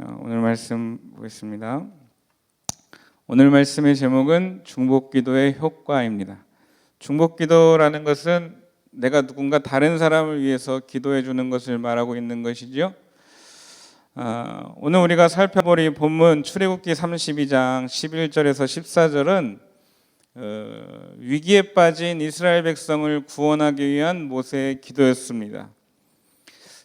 어, 오늘 말씀 보겠습니다. 오늘 말씀의 제목은 중복기도의 효과입니다. 중복기도라는 것은 내가 누군가 다른 사람을 위해서 기도해 주는 것을 말하고 있는 것이지요. 아, 오늘 우리가 살펴볼 이 본문 출애굽기 32장 11절에서 14절은 어, 위기에 빠진 이스라엘 백성을 구원하기 위한 모세의 기도였습니다.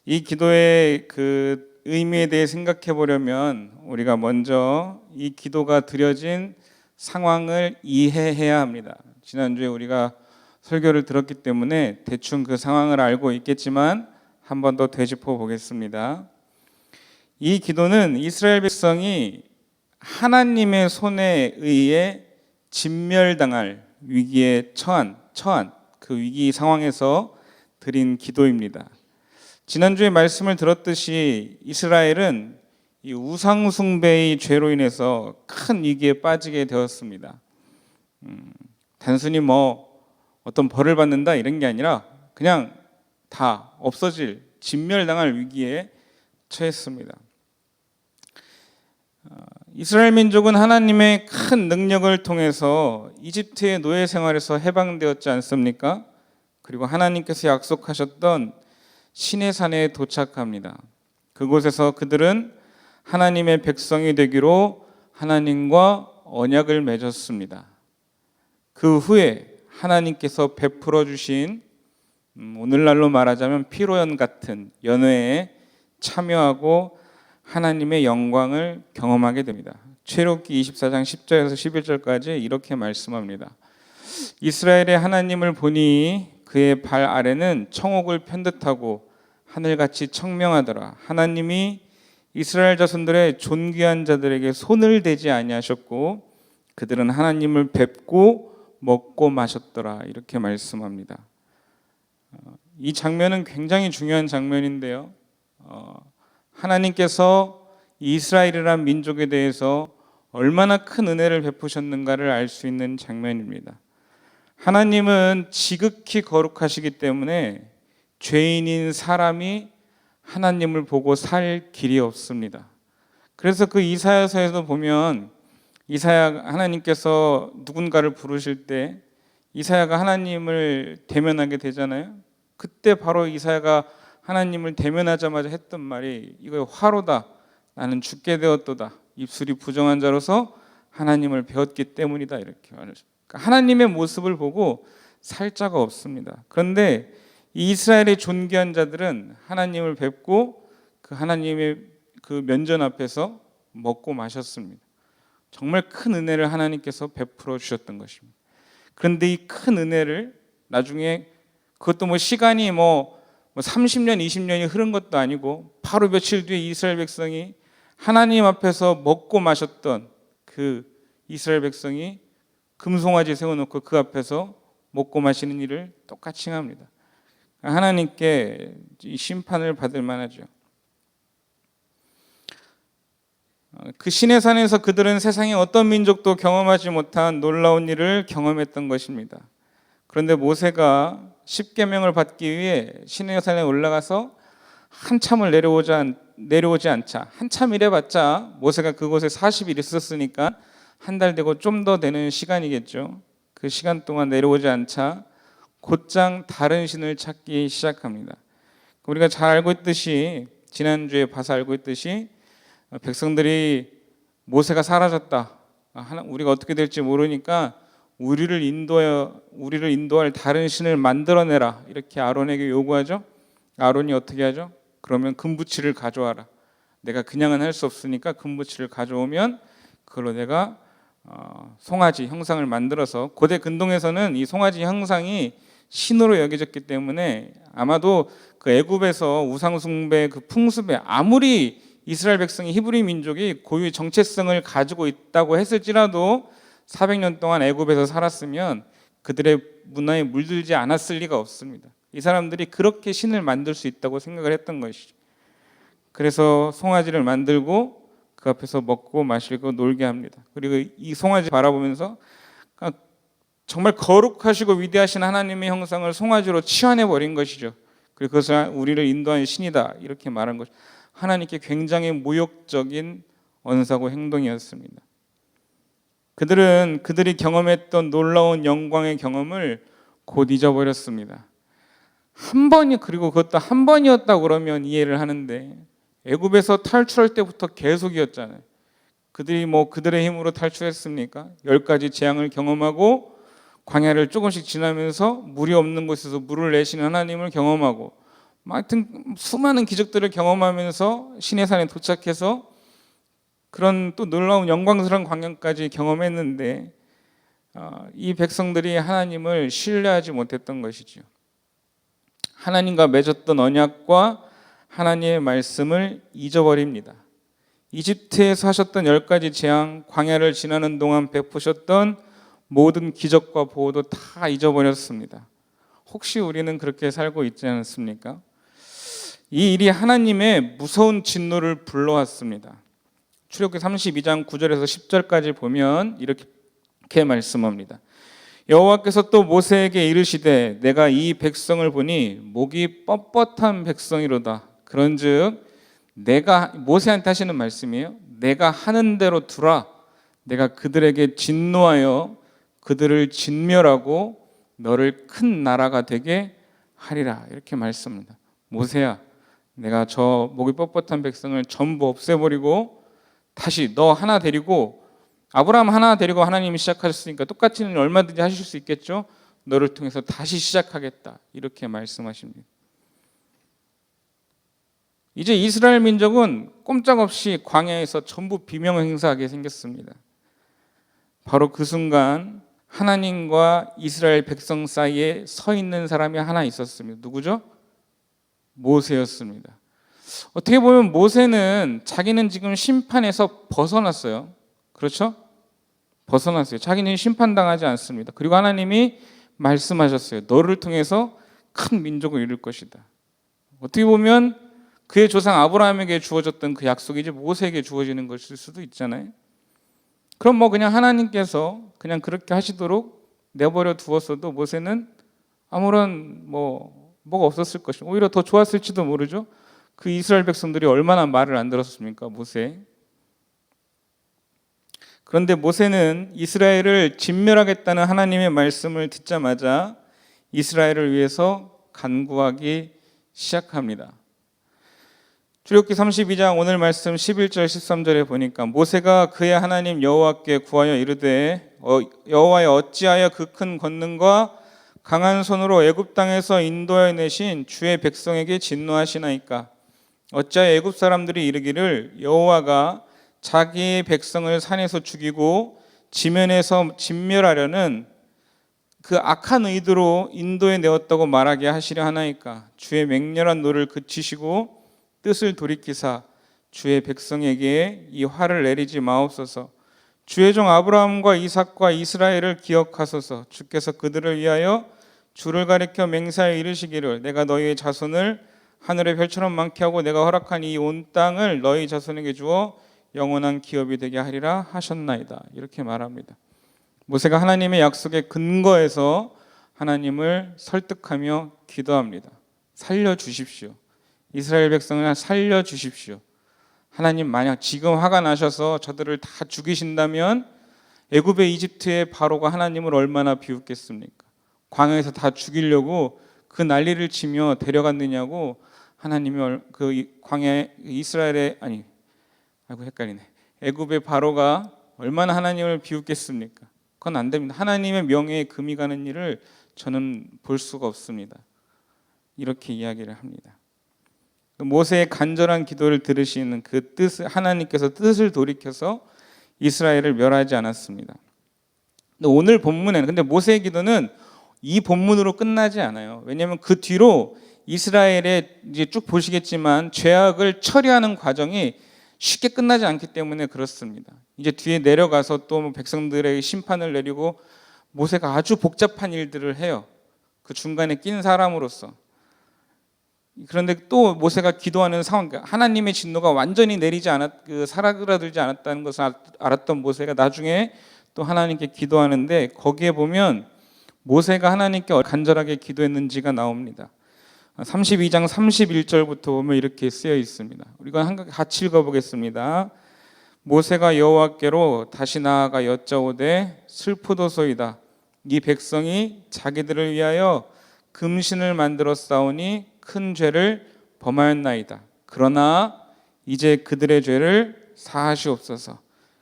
이 기도의 그 의미에 대해 생각해 보려면 우리가 먼저 이 기도가 드려진 상황을 이해해야 합니다. 지난주에 우리가 설교를 들었기 때문에 대충 그 상황을 알고 있겠지만 한 번 더 되짚어 보겠습니다. 이 기도는 이스라엘 백성이 하나님의 손에 의해 진멸당할 위기에 처한 처한 그 위기 상황에서 드린 기도입니다. 지난주에 말씀을 들었듯이 이스라엘은 이 우상 숭배의 죄로 인해서 큰 위기에 빠지게 되었습니다. 음, 단순히 뭐 어떤 벌을 받는다 이런 게 아니라 그냥 다 없어질 진멸당할 위기에 처했습니다. 어, 이스라엘 민족은 하나님의 큰 능력을 통해서 이집트의 노예 생활에서 해방되었지 않습니까? 그리고 하나님께서 약속하셨던 신의 산에 도착합니다. 그곳에서 그들은 하나님의 백성이 되기로 하나님과 언약을 맺었습니다. 그 후에 하나님께서 베풀어 주신 음, 오늘날로 말하자면 피로연 같은 연회에 참여하고 하나님의 영광을 경험하게 됩니다. 최록기 24장 10절에서 11절까지 이렇게 말씀합니다. 이스라엘의 하나님을 보니 그의 발 아래는 청옥을 편듯하고 하늘같이 청명하더라. 하나님이 이스라엘 자손들의 존귀한 자들에게 손을 대지 아니하셨고 그들은 하나님을 뵙고 먹고 마셨더라. 이렇게 말씀합니다. 어, 이 장면은 굉장히 중요한 장면인데요. 어, 하나님께서 이스라엘이란 민족에 대해서 얼마나 큰 은혜를 베푸셨는가를 알 수 있는 장면입니다. 하나님은 지극히 거룩하시기 때문에 죄인인 사람이 하나님을 보고 살 길이 없습니다. 그래서 그 이사야서에도 보면 이사야 하나님께서 누군가를 부르실 때 이사야가 하나님을 대면하게 되잖아요. 그때 바로 이사야가 하나님을 대면하자마자 했던 말이 이거 화로다. 나는 죽게 되었도다. 입술이 부정한 자로서 하나님을 배웠기 때문이다. 이렇게 말했습니다. 그러니까 하나님의 모습을 보고 살 자가 없습니다. 그런데 이스라엘의 존귀한 자들은 하나님을 뵙고 그 하나님의 그 면전 앞에서 먹고 마셨습니다. 정말 큰 은혜를 하나님께서 베풀어 주셨던 것입니다. 그런데 이 큰 은혜를 나중에 그것도 뭐 시간이 뭐 30년, 20년이 흐른 것도 아니고 바로 며칠 뒤에 이스라엘 백성이 하나님 앞에서 먹고 마셨던 그 이스라엘 백성이 금송아지 세워놓고 그 앞에서 먹고 마시는 일을 똑같이 합니다. 하나님께 심판을 받을 만하죠. 그 신의 산에서 그들은 세상의 어떤 민족도 경험하지 못한 놀라운 일을 경험했던 것입니다. 그런데 모세가 십계명을 받기 위해 신의 산에 올라가서 한참을 내려오자 내려오지 않자 한참 이래봤자 모세가 그곳에 40일 있었으니까 한 달 되고 좀 더 되는 시간이겠죠. 그 시간 동안 내려오지 않자 곧장 다른 신을 찾기 시작합니다. 우리가 잘 알고 있듯이 지난주에 봐서 알고 있듯이 백성들이 모세가 사라졌다. 우리가 어떻게 될지 모르니까 우리를 인도하여 우리를 인도할 다른 신을 만들어내라 이렇게 아론에게 요구하죠. 아론이 어떻게 하죠? 그러면 금부치를 가져와라. 내가 그냥은 할 수 없으니까 금부치를 가져오면 그걸로 내가 어, 송아지 형상을 만들어서 고대 근동에서는 이 송아지 형상이 신으로 여겨졌기 때문에 아마도 그 애굽에서 우상 숭배 그 풍습에 아무리 이스라엘 백성이 히브리 민족이 고유의 정체성을 가지고 있다고 했을지라도 400년 동안 애굽에서 살았으면 그들의 문화에 물들지 않았을 리가 없습니다. 이 사람들이 그렇게 신을 만들 수 있다고 생각을 했던 것이죠. 그래서 송아지를 만들고 그 앞에서 먹고 마시고 놀게 합니다. 그리고 이 송아지 바라보면서 정말 거룩하시고 위대하신 하나님의 형상을 송아지로 치환해 버린 것이죠. 그리고 그것을 우리를 인도한 신이다 이렇게 말한 것. 하나님께 굉장히 모욕적인 언사고 행동이었습니다. 그들은 그들이 경험했던 놀라운 영광의 경험을 곧 잊어버렸습니다. 한 번이 그리고 그것도 한 번이었다 그러면 이해를 하는데 애굽에서 탈출할 때부터 계속이었잖아요. 그들이 뭐 그들의 힘으로 탈출했습니까? 열 가지 재앙을 경험하고 광야를 조금씩 지나면서 물이 없는 곳에서 물을 내시는 하나님을 경험하고 뭐 하여튼 수많은 기적들을 경험하면서 신의 산에 도착해서 그런 또 놀라운 영광스러운 광야까지 경험했는데 어, 이 백성들이 하나님을 신뢰하지 못했던 것이죠. 하나님과 맺었던 언약과 하나님의 말씀을 잊어버립니다. 이집트에서 하셨던 열 가지 재앙, 광야를 지나는 동안 베푸셨던 모든 기적과 보호도 다 잊어버렸습니다. 혹시 우리는 그렇게 살고 있지 않습니까? 이 일이 하나님의 무서운 진노를 불러왔습니다. 출애굽기 32장 9절에서 10절까지 보면 이렇게 말씀합니다. 여호와께서 또 모세에게 이르시되 내가 이 백성을 보니 목이 뻣뻣한 백성이로다. 그런즉 내가 모세한테 하시는 말씀이에요. 내가 하는 대로 두라. 내가 그들에게 진노하여 그들을 진멸하고 너를 큰 나라가 되게 하리라. 이렇게 말씀합니다. 모세야, 내가 저 목이 뻣뻣한 백성을 전부 없애버리고 다시 너 하나 데리고 아브라함 하나 데리고 하나님이 시작하셨으니까 똑같은 일 얼마든지 하실 수 있겠죠. 너를 통해서 다시 시작하겠다. 이렇게 말씀하십니다. 이제 이스라엘 민족은 꼼짝없이 광야에서 전부 비명 행사하게 생겼습니다. 바로 그 순간 하나님과 이스라엘 백성 사이에 서 있는 사람이 하나 있었습니다. 누구죠? 모세였습니다. 어떻게 보면 모세는 자기는 지금 심판에서 벗어났어요. 그렇죠? 벗어났어요. 자기는 심판당하지 않습니다. 그리고 하나님이 말씀하셨어요. 너를 통해서 큰 민족을 이룰 것이다. 어떻게 보면 그의 조상 아브라함에게 주어졌던 그 약속이 이제 모세에게 주어지는 것일 수도 있잖아요. 그럼 뭐 그냥 하나님께서 그냥 그렇게 하시도록 내버려 두었어도 모세는 아무런 뭐 뭐가 없었을 것이 오히려 더 좋았을지도 모르죠. 그 이스라엘 백성들이 얼마나 말을 안 들었습니까, 모세? 그런데 모세는 이스라엘을 진멸하겠다는 하나님의 말씀을 듣자마자 이스라엘을 위해서 간구하기 시작합니다. 출애굽기 32장 오늘 말씀 11절 13절에 보니까 모세가 그의 하나님 여호와께 구하여 이르되 어, 여호와여 어찌하여 그 큰 권능과 강한 손으로 애굽 땅에서 인도하여 내신 주의 백성에게 진노하시나이까? 어찌하여 애굽 사람들이 이르기를 여호와가 자기의 백성을 산에서 죽이고 지면에서 진멸하려는 그 악한 의도로 인도에 내었다고 말하게 하시려 하나이까? 주의 맹렬한 노를 그치시고 뜻을 돌이키사 주의 백성에게 이 화를 내리지 마옵소서. 주의 종 아브라함과 이삭과 이스라엘을 기억하소서. 주께서 그들을 위하여 주를 가리켜 맹사에 이르시기를 내가 너희의 자손을 하늘의 별처럼 많게 하고 내가 허락한 이 온 땅을 너희 자손에게 주어 영원한 기업이 되게 하리라 하셨나이다. 이렇게 말합니다. 모세가 하나님의 약속에 근거해서 하나님을 설득하며 기도합니다. 살려 주십시오. 이스라엘 백성을 살려 주십시오. 하나님 만약 지금 화가 나셔서 저들을 다 죽이신다면 애굽의 이집트의 바로가 하나님을 얼마나 비웃겠습니까? 광야에서 다 죽이려고 그 난리를 치며 데려갔느냐고 하나님이 그 광야 이스라엘의 아니 아이고 헷갈리네. 애굽의 바로가 얼마나 하나님을 비웃겠습니까? 그건 안 됩니다. 하나님의 명예에 금이 가는 일을 저는 볼 수가 없습니다. 이렇게 이야기를 합니다. 모세의 간절한 기도를 들으시는 그 뜻을 하나님께서 뜻을 돌이켜서 이스라엘을 멸하지 않았습니다. 오늘 본문에는 근데 모세의 기도는 이 본문으로 끝나지 않아요. 왜냐하면 그 뒤로 이스라엘의 이제 쭉 보시겠지만 죄악을 처리하는 과정이 쉽게 끝나지 않기 때문에 그렇습니다. 이제 뒤에 내려가서 또 백성들에게 심판을 내리고 모세가 아주 복잡한 일들을 해요. 그 중간에 낀 사람으로서 그런데 또 모세가 기도하는 상황, 그러니까 하나님의 진노가 완전히 내리지 않았, 그 사라들지 않았다는 것을 알았던 모세가 나중에 또 하나님께 기도하는데 거기에 보면 모세가 하나님께 간절하게 기도했는지가 나옵니다. 32장 31절부터 보면 이렇게 쓰여 있습니다. 우리가 한 같이 읽어보겠습니다. 모세가 여호와께로 다시 나아가 여짜오되 슬프도소이다. 이 백성이 자기들을 위하여 금신을 만들어 싸우니 큰 죄를 범하였나이다. 그러나 이제 그들의 죄를 사하시옵소서.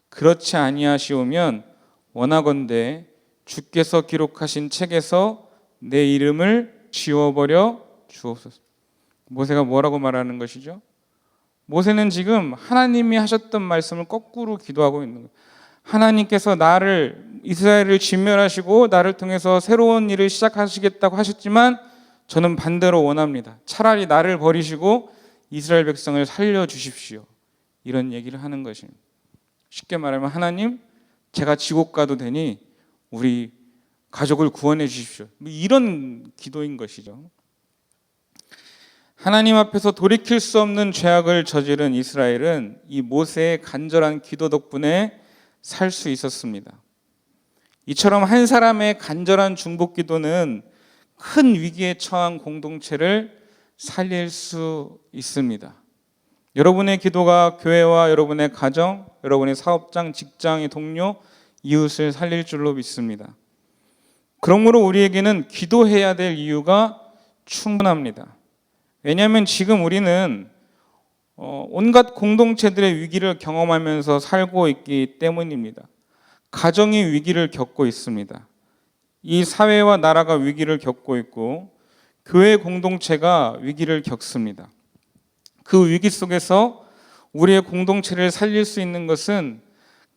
그렇지 아니하시오면 원하건대 주께서 기록하신 책에서 내 이름을 지워버려 주옵소서. 모세가 뭐라고 말하는 것이죠? 모세는 지금 하나님이 하셨던 말씀을 거꾸로 기도하고 있는 거예요. 하나님께서 나를 이스라엘을 진멸하시고 나를 통해서 새로운 일을 시작하시겠다고 하셨지만 저는 반대로 원합니다. 차라리 나를 버리시고 이스라엘 백성을 살려 주십시오. 이런 얘기를 하는 것입니다. 쉽게 말하면 하나님 제가 지옥 가도 되니 우리 가족을 구원해 주십시오. 뭐 이런 기도인 것이죠. 하나님 앞에서 돌이킬 수 없는 죄악을 저지른 이스라엘은 이 모세의 간절한 기도 덕분에 살 수 있었습니다. 이처럼 한 사람의 간절한 중복 기도는 큰 위기에 처한 공동체를 살릴 수 있습니다. 여러분의 기도가 교회와 여러분의 가정, 여러분의 사업장, 직장의 동료, 이웃을 살릴 줄로 믿습니다. 그러므로 우리에게는 기도해야 될 이유가 충분합니다. 왜냐하면 지금 우리는 어, 온갖 공동체들의 위기를 경험하면서 살고 있기 때문입니다. 가정이 위기를 겪고 있습니다. 이 사회와 나라가 위기를 겪고 있고 교회 공동체가 위기를 겪습니다. 그 위기 속에서 우리의 공동체를 살릴 수 있는 것은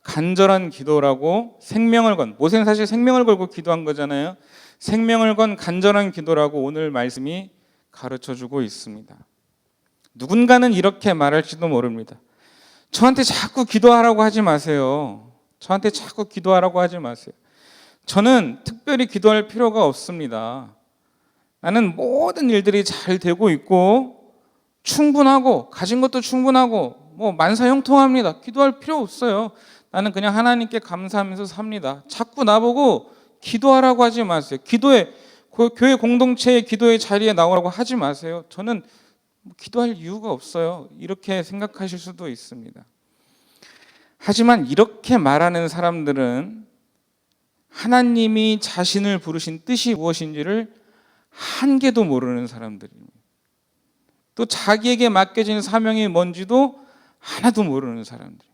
간절한 기도라고 생명을 건 모세는 사실 생명을 걸고 기도한 거잖아요. 생명을 건 간절한 기도라고 오늘 말씀이 가르쳐 주고 있습니다. 누군가는 이렇게 말할지도 모릅니다. 저한테 자꾸 기도하라고 하지 마세요. 저한테 자꾸 기도하라고 하지 마세요. 저는 특별히 기도할 필요가 없습니다. 나는 모든 일들이 잘 되고 있고 충분하고 가진 것도 충분하고 뭐 만사형통합니다. 기도할 필요 없어요. 나는 그냥 하나님께 감사하면서 삽니다. 자꾸 나보고 기도하라고 하지 마세요. 기도에 교회 공동체의 기도의 자리에 나오라고 하지 마세요. 저는 뭐 기도할 이유가 없어요. 이렇게 생각하실 수도 있습니다. 하지만 이렇게 말하는 사람들은 하나님이 자신을 부르신 뜻이 무엇인지를 한 개도 모르는 사람들입니다. 또 자기에게 맡겨진 사명이 뭔지도 하나도 모르는 사람들.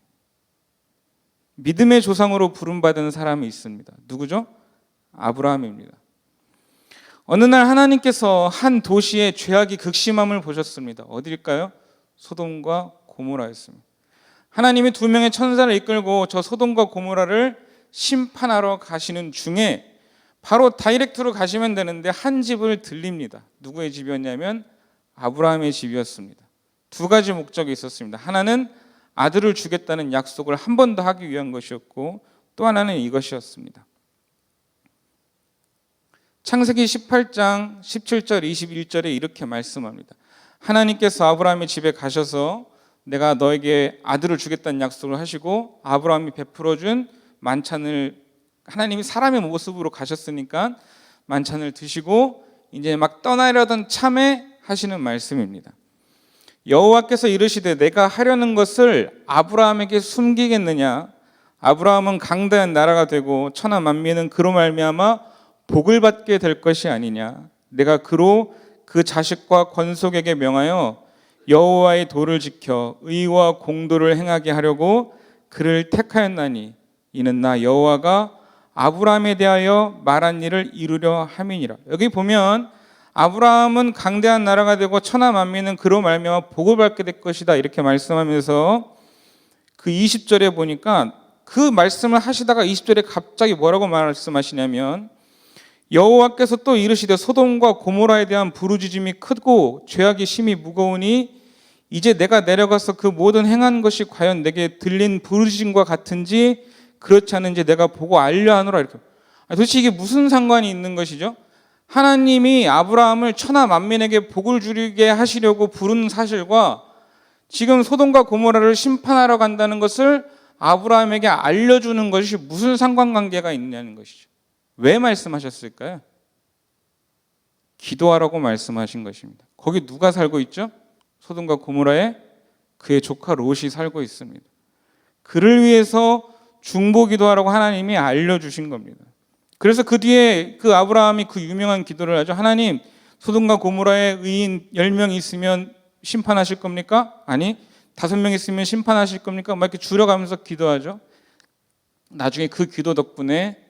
믿음의 조상으로 부름받은 사람이 있습니다. 누구죠? 아브라함입니다. 어느 날 하나님께서 한 도시의 죄악이 극심함을 보셨습니다. 어디일까요? 소돔과 고모라였습니다. 하나님이 두 명의 천사를 이끌고 저 소돔과 고모라를 심판하러 가시는 중에 바로 다이렉트로 가시면 되는데 한 집을 들립니다. 누구의 집이었냐면 아브라함의 집이었습니다. 두 가지 목적이 있었습니다. 하나는 아들을 주겠다는 약속을 한 번 더 하기 위한 것이었고 또 하나는 이것이었습니다. 창세기 18장 17절 21절에 이렇게 말씀합니다. 하나님께서 아브라함의 집에 가셔서 내가 너에게 아들을 주겠다는 약속을 하시고 아브라함이 베풀어 준 만찬을 하나님이 사람의 모습으로 가셨으니까 만찬을 드시고 이제 막 떠나려던 참에 하시는 말씀입니다. 여호와께서 이르시되 내가 하려는 것을 아브라함에게 숨기겠느냐? 아브라함은 강대한 나라가 되고 천하 만민은 그로 말미암아 복을 받게 될 것이 아니냐. 내가 그로 그 자식과 권속에게 명하여 여호와의 도를 지켜 의와 공도를 행하게 하려고 그를 택하였나니 이는 나 여호와가 아브라함에 대하여 말한 일을 이루려 함이니라. 여기 보면 아브라함은 강대한 나라가 되고 천하 만민은 그로 말미암아 복을 받게 될 것이다 이렇게 말씀하면서 그 20절에 보니까 그 말씀을 하시다가 20절에 갑자기 뭐라고 말씀하시냐면 여호와께서 또 이르시되 소돔과 고모라에 대한 부르짖음이 크고 죄악이 심히 무거우니 이제 내가 내려가서 그 모든 행한 것이 과연 내게 들린 부르짖음과 같은지 그렇지 않은지 내가 보고 알려 하노라 이렇게. 도대체 이게 무슨 상관이 있는 것이죠? 하나님이 아브라함을 천하 만민에게 복을 주게 하시려고 부른 사실과 지금 소돔과 고모라를 심판하러 간다는 것을 아브라함에게 알려주는 것이 무슨 상관관계가 있냐는 것이죠. 왜 말씀하셨을까요? 기도하라고 말씀하신 것입니다. 거기 누가 살고 있죠? 소돔과 고모라에 그의 조카 롯이 살고 있습니다. 그를 위해서 중보 기도하라고 하나님이 알려주신 겁니다. 그래서 그 뒤에 그 아브라함이 그 유명한 기도를 하죠. 하나님, 소돔과 고모라에 의인 10명 있으면 심판하실 겁니까? 아니, 다섯 명 있으면 심판하실 겁니까? 막 이렇게 줄여가면서 기도하죠. 나중에 그 기도 덕분에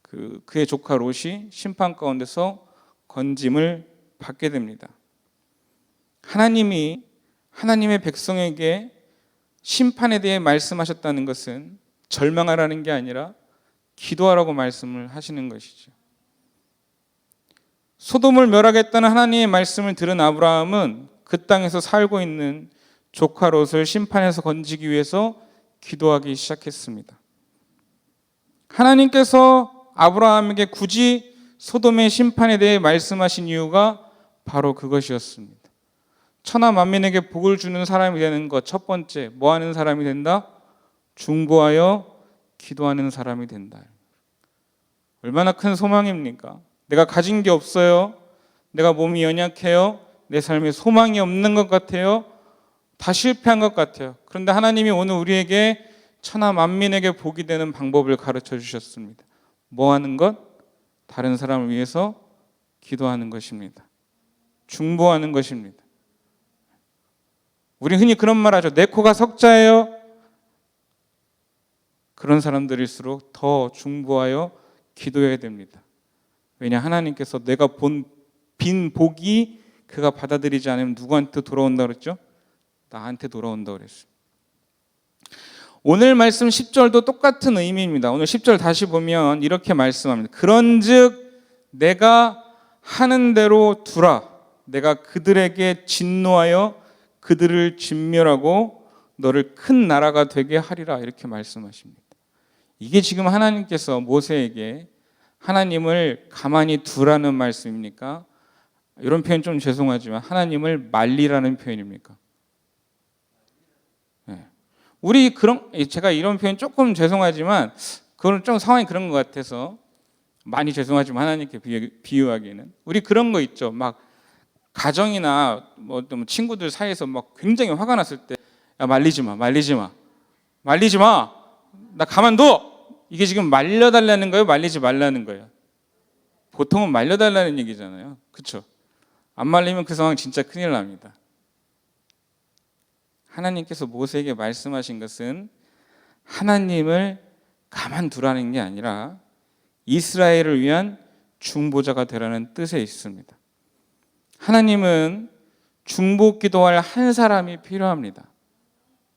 그 그의 조카 롯이 심판 가운데서 건짐을 받게 됩니다. 하나님이 하나님의 백성에게 심판에 대해 말씀하셨다는 것은 절망하라는 게 아니라 기도하라고 말씀을 하시는 것이죠. 소돔을 멸하겠다는 하나님의 말씀을 들은 아브라함은 그 땅에서 살고 있는 조카 롯을 심판에서 건지기 위해서 기도하기 시작했습니다. 하나님께서 아브라함에게 굳이 소돔의 심판에 대해 말씀하신 이유가 바로 그것이었습니다. 천하 만민에게 복을 주는 사람이 되는 것 첫 번째 뭐 하는 사람이 된다? 중보하여 기도하는 사람이 된다. 얼마나 큰 소망입니까? 내가 가진 게 없어요. 내가 몸이 연약해요. 내 삶에 소망이 없는 것 같아요. 다 실패한 것 같아요. 그런데 하나님이 오늘 우리에게 천하 만민에게 복이 되는 방법을 가르쳐 주셨습니다. 뭐 하는 것? 다른 사람을 위해서 기도하는 것입니다. 중보하는 것입니다. 우리 흔히 그런 말 하죠. 내 코가 석자예요. 그런 사람들일수록 더 중보하여 기도해야 됩니다. 왜냐 하나님께서 내가 본 빈 복이 그가 받아들이지 않으면 누구한테 돌아온다 그랬죠? 나한테 돌아온다 그랬어요. 오늘 말씀 10절도 똑같은 의미입니다. 오늘 10절 다시 보면 이렇게 말씀합니다. 그런즉 내가 하는 대로 두라. 내가 그들에게 진노하여 그들을 진멸하고 너를 큰 나라가 되게 하리라 이렇게 말씀하십니다. 이게 지금 하나님께서 모세에게 하나님을 가만히 두라는 말씀입니까? 이런 표현 좀 죄송하지만 하나님을 말리라는 표현입니까? 네. 우리 그런 제가 이런 표현 조금 죄송하지만 그건 좀 상황이 그런 것 같아서 많이 죄송하지만 하나님께 비유하기에는 우리 그런 거 있죠. 막 가정이나 뭐좀 친구들 사이에서 막 굉장히 화가 났을 때 야, 말리지 마, 말리지 마, 말리지 마, 나 가만둬. 이게 지금 말려달라는 거예요, 말리지 말라는 거예요. 보통은 말려달라는 얘기잖아요, 그렇죠? 안 말리면 그 상황 진짜 큰일 납니다. 하나님께서 모세에게 말씀하신 것은 하나님을 가만두라는 게 아니라 이스라엘을 위한 중보자가 되라는 뜻에 있습니다. 하나님은 중보 기도할 한 사람이 필요합니다.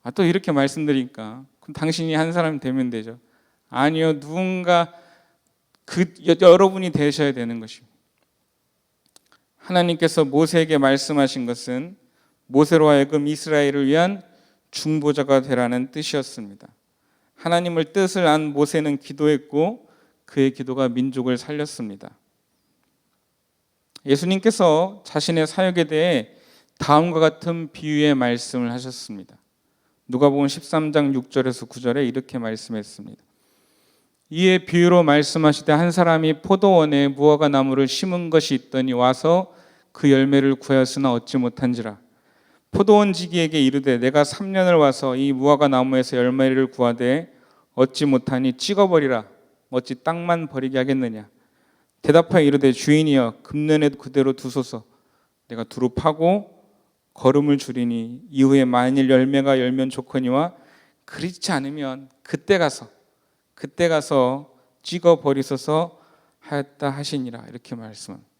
아, 또 이렇게 말씀드리니까 그럼 당신이 한 사람이 되면 되죠. 아니요, 누군가 그 여러분이 되셔야 되는 것입니다. 하나님께서 모세에게 말씀하신 것은 모세로 하여금 이스라엘을 위한 중보자가 되라는 뜻이었습니다. 하나님을 뜻을 안 모세는 기도했고 그의 기도가 민족을 살렸습니다. 예수님께서 자신의 사역에 대해 다음과 같은 비유의 말씀을 하셨습니다. 누가복음 13장 6절에서 9절에 이렇게 말씀했습니다. 이에 비유로 말씀하시되 한 사람이 포도원에 무화과 나무를 심은 것이 있더니 와서 그 열매를 구하였으나 얻지 못한지라. 포도원 지기에게 이르되 내가 3년을 와서 이 무화과 나무에서 열매를 구하되 얻지 못하니 찍어버리라. 어찌 땅만 버리게 하겠느냐? 대답하여 이르되 주인이여 금년에 그대로 두소서. 내가 두루 파고 걸음을 줄이니 이후에 만일 열매가 열면 좋거니와 그렇지 않으면 그때 가서 그때 가서 찍어 버리소서 하였다 하시니라 이렇게 말씀합니다.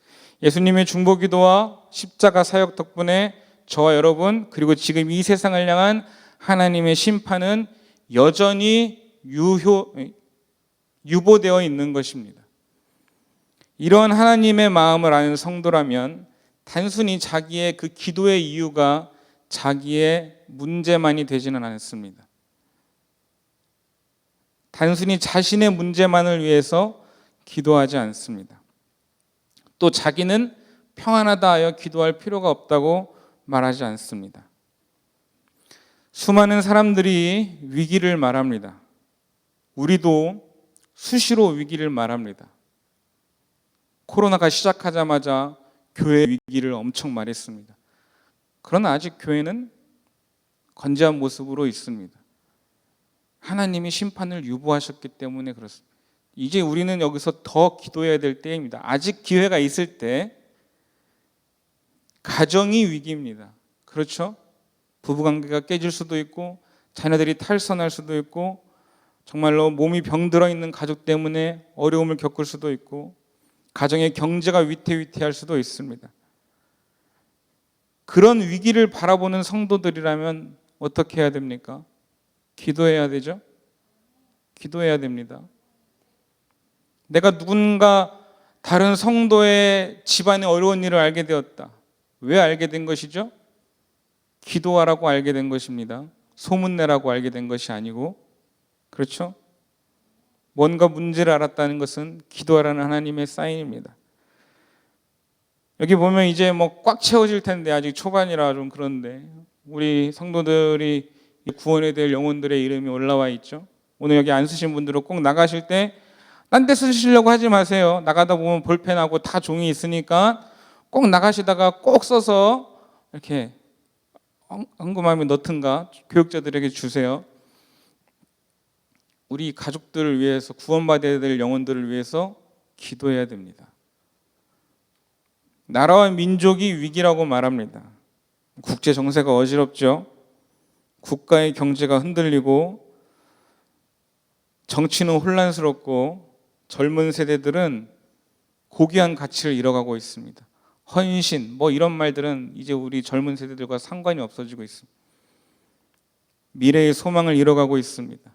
예수님의 중보 기도와 십자가 사역 덕분에 저와 여러분 그리고 지금 이 세상을 향한 하나님의 심판은 여전히 유효 유보되어 있는 것입니다. 이런 하나님의 마음을 아는 성도라면 단순히 자기의 그 기도의 이유가 자기의 문제만이 되지는 않습니다. 단순히 자신의 문제만을 위해서 기도하지 않습니다. 또 자기는 평안하다 하여 기도할 필요가 없다고 말하지 않습니다. 수많은 사람들이 위기를 말합니다. 우리도 수시로 위기를 말합니다. 코로나가 시작하자마자 교회 위기를 엄청 말했습니다. 그러나 아직 교회는 건재한 모습으로 있습니다. 하나님이 심판을 유보하셨기 때문에 그렇습니다. 이제 우리는 여기서 더 기도해야 될 때입니다. 아직 기회가 있을 때 가정이 위기입니다. 그렇죠? 부부 관계가 깨질 수도 있고 자녀들이 탈선할 수도 있고 정말로 몸이 병들어 있는 가족 때문에 어려움을 겪을 수도 있고 가정의 경제가 위태위태할 수도 있습니다. 그런 위기를 바라보는 성도들이라면 어떻게 해야 됩니까? 기도해야 되죠? 기도해야 됩니다. 내가 누군가 다른 성도의 집안의 어려운 일을 알게 되었다. 왜 알게 된 것이죠? 기도하라고 알게 된 것입니다. 소문내라고 알게 된 것이 아니고, 그렇죠? 뭔가 문제를 알았다는 것은 기도하라는 하나님의 사인입니다. 여기 보면 이제 뭐 꽉 채워질 텐데 아직 초반이라 좀 그런데 우리 성도들이 구원에 될 영혼들의 이름이 올라와 있죠. 오늘 여기 안 쓰신 분들은 꼭 나가실 때 딴 데 쓰시려고 하지 마세요. 나가다 보면 볼펜하고 다 종이 있으니까 꼭 나가시다가 꼭 써서 이렇게 헌금함에 넣든가 교육자들에게 주세요. 우리 가족들을 위해서 구원받아야 될 영혼들을 위해서 기도해야 됩니다. 나라와 민족이 위기라고 말합니다. 국제 정세가 어지럽죠. 국가의 경제가 흔들리고 정치는 혼란스럽고 젊은 세대들은 고귀한 가치를 잃어가고 있습니다. 헌신 뭐 이런 말들은 이제 우리 젊은 세대들과 상관이 없어지고 있습니다. 미래의 소망을 잃어가고 있습니다.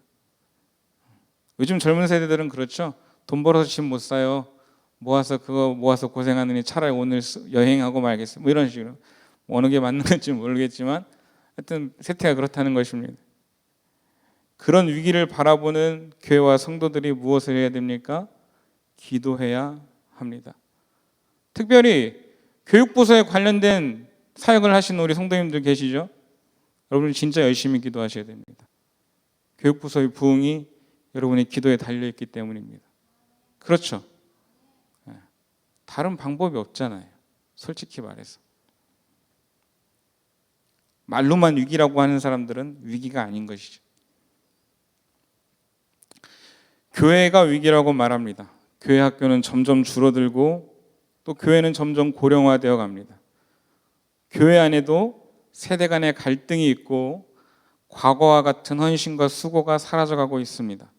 요즘 젊은 세대들은 그렇죠. 돈 벌어서 집 못 사요. 모아서 그거 모아서 고생하느니 차라리 오늘 여행하고 말겠어. 뭐 이런 식으로 뭐 어느 게 맞는 건지 모르겠지만 하여튼 세태가 그렇다는 것입니다. 그런 위기를 바라보는 교회와 성도들이 무엇을 해야 됩니까? 기도해야 합니다. 특별히 교육부서에 관련된 사역을 하시는 우리 성도님들 계시죠? 여러분 진짜 열심히 기도하셔야 됩니다. 교육부서의 부흥이 여러분의 기도에 달려 있기 때문입니다. 그렇죠? 예. 다른 방법이 없잖아요. 솔직히 말해서. 말로만 위기라고 하는 사람들은 위기가 아닌 것이죠. 교회가 위기라고 말합니다. 교회 학교는 점점 줄어들고 또 교회는 점점 고령화되어 갑니다. 교회 안에도 세대 간의 갈등이 있고 과거와 같은 헌신과 수고가 사라져가고 있습니다.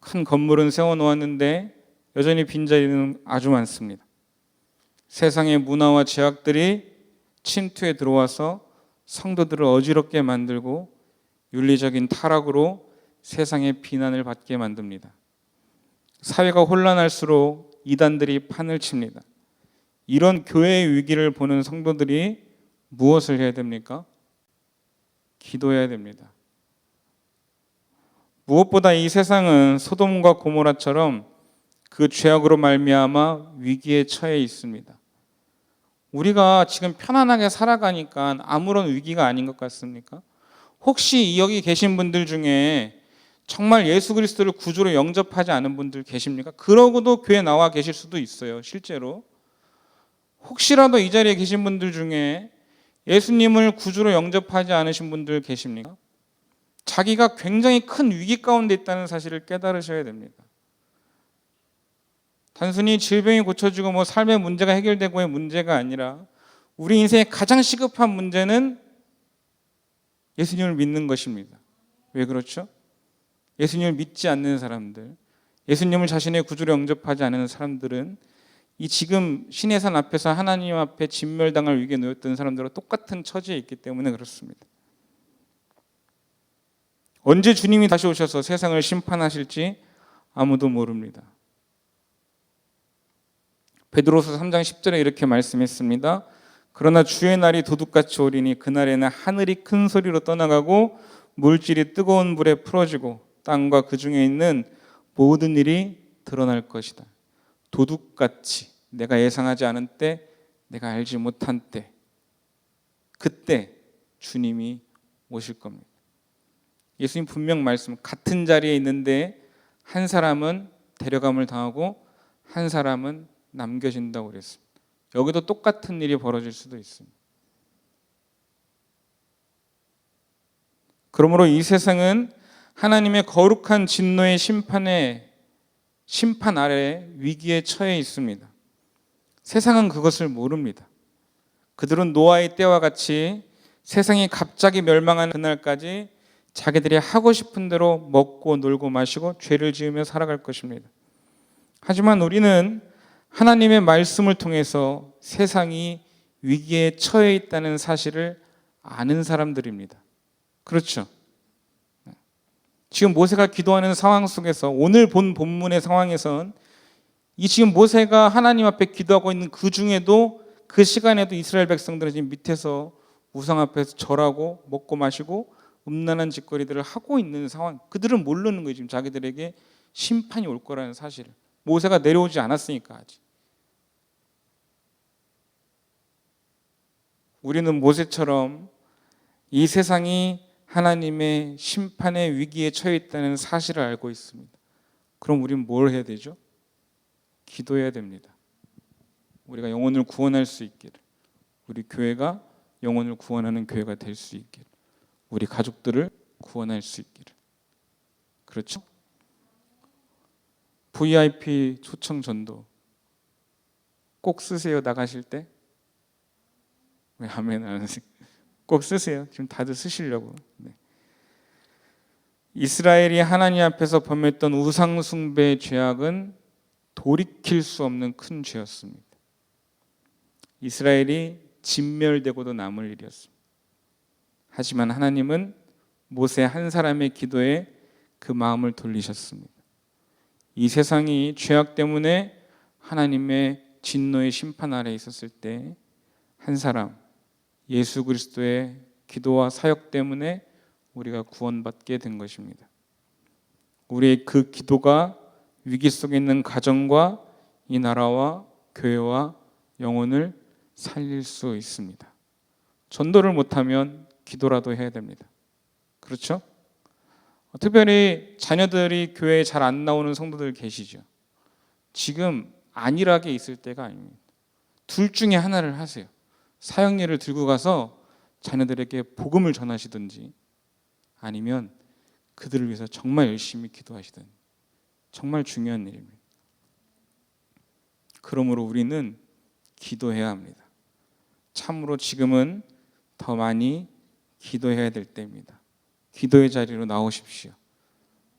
큰 건물은 세워 놓았는데 여전히 빈자리는 아주 많습니다. 세상의 문화와 제약들이 침투에 들어와서 성도들을 어지럽게 만들고 윤리적인 타락으로 세상의 비난을 받게 만듭니다. 사회가 혼란할수록 이단들이 판을 칩니다. 이런 교회의 위기를 보는 성도들이 무엇을 해야 됩니까? 기도해야 됩니다. 무엇보다 이 세상은 소돔과 고모라처럼 그 죄악으로 말미암아 위기에 처해 있습니다. 우리가 지금 편안하게 살아가니까 아무런 위기가 아닌 것 같습니까? 혹시 여기 계신 분들 중에 정말 예수 그리스도를 구주로 영접하지 않은 분들 계십니까? 그러고도 교회 나와 계실 수도 있어요. 실제로. 혹시라도 이 자리에 계신 분들 중에 예수님을 구주로 영접하지 않으신 분들 계십니까? 자기가 굉장히 큰 위기 가운데 있다는 사실을 깨달으셔야 됩니다. 단순히 질병이 고쳐지고 뭐 삶의 문제가 해결되고의 문제가 아니라 우리 인생의 가장 시급한 문제는 예수님을 믿는 것입니다. 왜 그렇죠? 예수님을 믿지 않는 사람들, 예수님을 자신의 구주로 영접하지 않는 사람들은 이 지금 신의 산 앞에서 하나님 앞에 진멸당할 위기에 놓였던 사람들과 똑같은 처지에 있기 때문에 그렇습니다. 언제 주님이 다시 오셔서 세상을 심판하실지 아무도 모릅니다. 베드로서 3장 10절에 이렇게 말씀했습니다. 그러나 주의 날이 도둑같이 오리니 그날에는 하늘이 큰 소리로 떠나가고 물질이 뜨거운 불에 풀어지고 땅과 그 중에 있는 모든 일이 드러날 것이다. 도둑같이 내가 예상하지 않은 때, 내가 알지 못한 때, 그때 주님이 오실 겁니다. 예수님 분명 말씀 같은 자리에 있는데 한 사람은 데려감을 당하고 한 사람은 남겨진다고 그랬습니다. 여기도 똑같은 일이 벌어질 수도 있습니다. 그러므로 이 세상은 하나님의 거룩한 진노의 심판에 심판 아래 위기에 처해 있습니다. 세상은 그것을 모릅니다. 그들은 노아의 때와 같이 세상이 갑자기 멸망하는 그날까지 자기들이 하고 싶은 대로 먹고 놀고 마시고 죄를 지으며 살아갈 것입니다. 하지만 우리는 하나님의 말씀을 통해서 세상이 위기에 처해 있다는 사실을 아는 사람들입니다. 그렇죠. 지금 모세가 기도하는 상황 속에서 오늘 본 본문의 상황에선 이 지금 모세가 하나님 앞에 기도하고 있는 그 중에도 그 시간에도 이스라엘 백성들은 지금 밑에서 우상 앞에서 절하고 먹고 마시고 음란한 짓거리들을 하고 있는 상황. 그들은 모르는 거예요. 지금 자기들에게 심판이 올 거라는 사실을. 모세가 내려오지 않았으니까 아직. 우리는 모세처럼 이 세상이 하나님의 심판의 위기에 처해 있다는 사실을 알고 있습니다. 그럼 우리는 뭘 해야 되죠? 기도해야 됩니다. 우리가 영혼을 구원할 수 있기를. 우리 교회가 영혼을 구원하는 교회가 될 수 있기를. 우리 가족들을 구원할 수 있기를. 그렇죠? VIP 초청 전도 꼭 쓰세요 나가실 때. 왜 아멘 안 하세요? 꼭 쓰세요. 지금 다들 쓰시려고. 네. 이스라엘이 하나님 앞에서 범했던 우상 숭배의 죄악은 돌이킬 수 없는 큰 죄였습니다. 이스라엘이 진멸되고도 남을 일이었습니다. 하지만 하나님은 모세 한 사람의 기도에 그 마음을 돌리셨습니다. 이 세상이 죄악 때문에 하나님의 진노의 심판 아래 있었을 때 한 사람 예수 그리스도의 기도와 사역 때문에 우리가 구원받게 된 것입니다. 우리의 그 기도가 위기 속에 있는 가정과 이 나라와 교회와 영혼을 살릴 수 있습니다. 전도를 못하면 기도라도 해야 됩니다. 그렇죠? 특별히 자녀들이 교회에 잘 안 나오는 성도들 계시죠. 지금 안일하게 있을 때가 아닙니다. 둘 중에 하나를 하세요. 사형리를 들고 가서 자녀들에게 복음을 전하시든지 아니면 그들을 위해서 정말 열심히 기도하시든 정말 중요한 일입니다. 그러므로 우리는 기도해야 합니다. 참으로 지금은 더 많이 기도해야 될 때입니다. 기도의 자리로 나오십시오.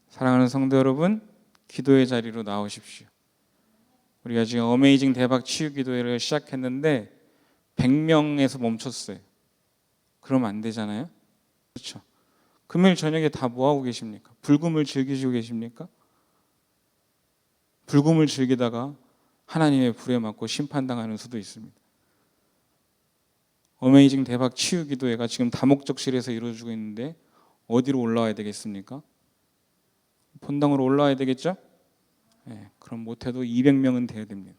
사랑하는 성도 여러분, 기도의 자리로 나오십시오. 우리가 지금 어메이징 대박 치유 기도회를 시작했는데 100명에서 멈췄어요. 그러면 안 되잖아요. 그렇죠. 금요일 저녁에 다 뭐 하고 계십니까? 불금을 즐기시고 계십니까? 불금을 즐기다가 하나님의 불에 맞고 심판당하는 수도 있습니다. 어메이징 대박 치유 기도회가 지금 다목적실에서 이루어지고 있는데 어디로 올라와야 되겠습니까? 본당으로 올라와야 되겠죠? 네, 그럼 못해도 200명은 돼야 됩니다.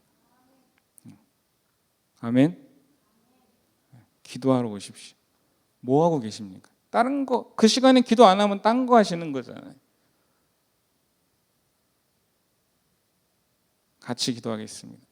아멘. 기도하러 오십시오. 뭐 하고 계십니까? 다른 거 그 시간에 기도 안 하면 딴 거 하시는 거잖아요. 같이 기도하겠습니다.